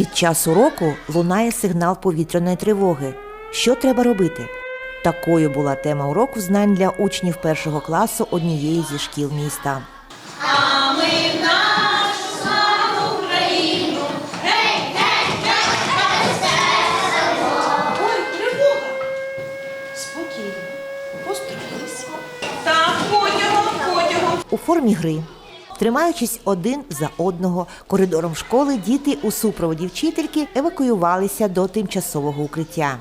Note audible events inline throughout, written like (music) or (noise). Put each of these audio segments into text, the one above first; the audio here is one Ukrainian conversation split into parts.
Під час уроку лунає сигнал повітряної тривоги. Що треба робити? Такою була тема уроку знань для учнів першого класу однієї зі шкіл міста. Ой, тривога. Спокійно. Построїлися. Так, потягом, потягом. У формі гри, тримаючись один за одного коридором школи, діти у супроводі вчительки евакуювалися до тимчасового укриття.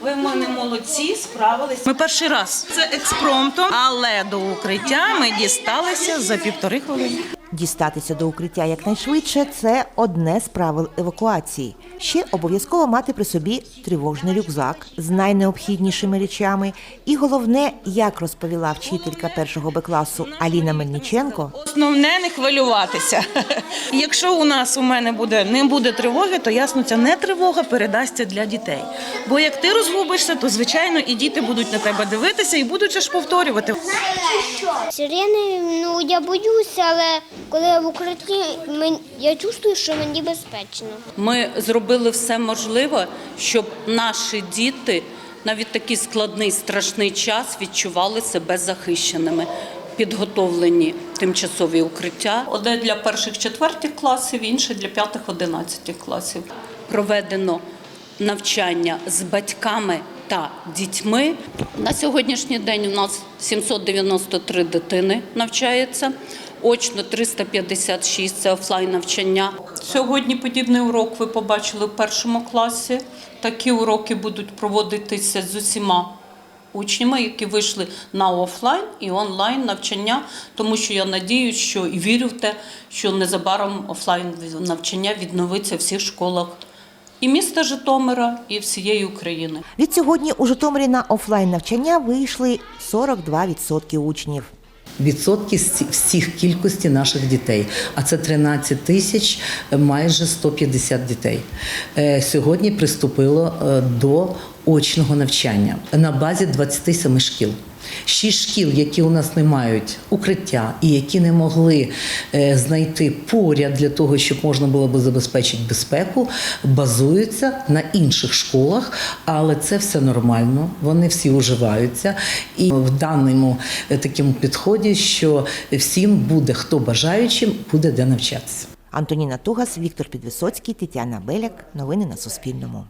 Ви в мене молодці, справились. Ми перший раз. Це експромтом, але до укриття ми дісталися за півтори хвилини. Дістатися до укриття якнайшвидше це одне з правил евакуації. Ще обов'язково мати при собі тривожний рюкзак з найнеобхіднішими речами. І головне, як розповіла вчителька першого Б класу Аліна Мельниченко, Основне не хвилюватися. (laughs) Якщо у нас у мене буде не буде тривоги, то ясно, ця не тривога передасться для дітей. Бо як ти розгубишся, то звичайно і діти будуть на тебе дивитися і будуть ж повторювати. Сирени, ну я боюся, але коли я в укритті, я чувствую, що мені безпечно. Ми зробили все можливе, щоб наші діти навіть такий складний страшний час відчували себе захищеними. Підготовлені тимчасові укриття. Одне для перших четвертих класів, інше для п'ятих одинадцятих класів. Проведено навчання з батьками та дітьми. На сьогоднішній день у нас 793 дитини навчається. Очно 356 – це офлайн навчання. Сьогодні подібний урок ви побачили в першому класі. Такі уроки будуть проводитися з усіма учнями, які вийшли на офлайн і онлайн навчання, тому що я надіюсь, що і вірю в те, що незабаром офлайн навчання відновиться в всіх школах і міста Житомира, і всієї України. відсьогодні у Житомирі на офлайн навчання вийшли 42% учнів. відсотки з всіх кількості наших дітей. А це 13 тисяч, е, майже 150 дітей. Е, Сьогодні приступило е, до очного навчання на базі 27 шкіл. Шість шкіл, які у нас не мають укриття і які не могли е, знайти поряд для того, щоб можна було би забезпечити безпеку, базуються на інших школах, але це все нормально. Вони всі уживаються. І в даному е, такому підході, що всім буде хто бажаючим, буде де навчатися. Антоніна Тугас, Віктор Підвисоцький, Тетяна Беляк. Новини на Суспільному.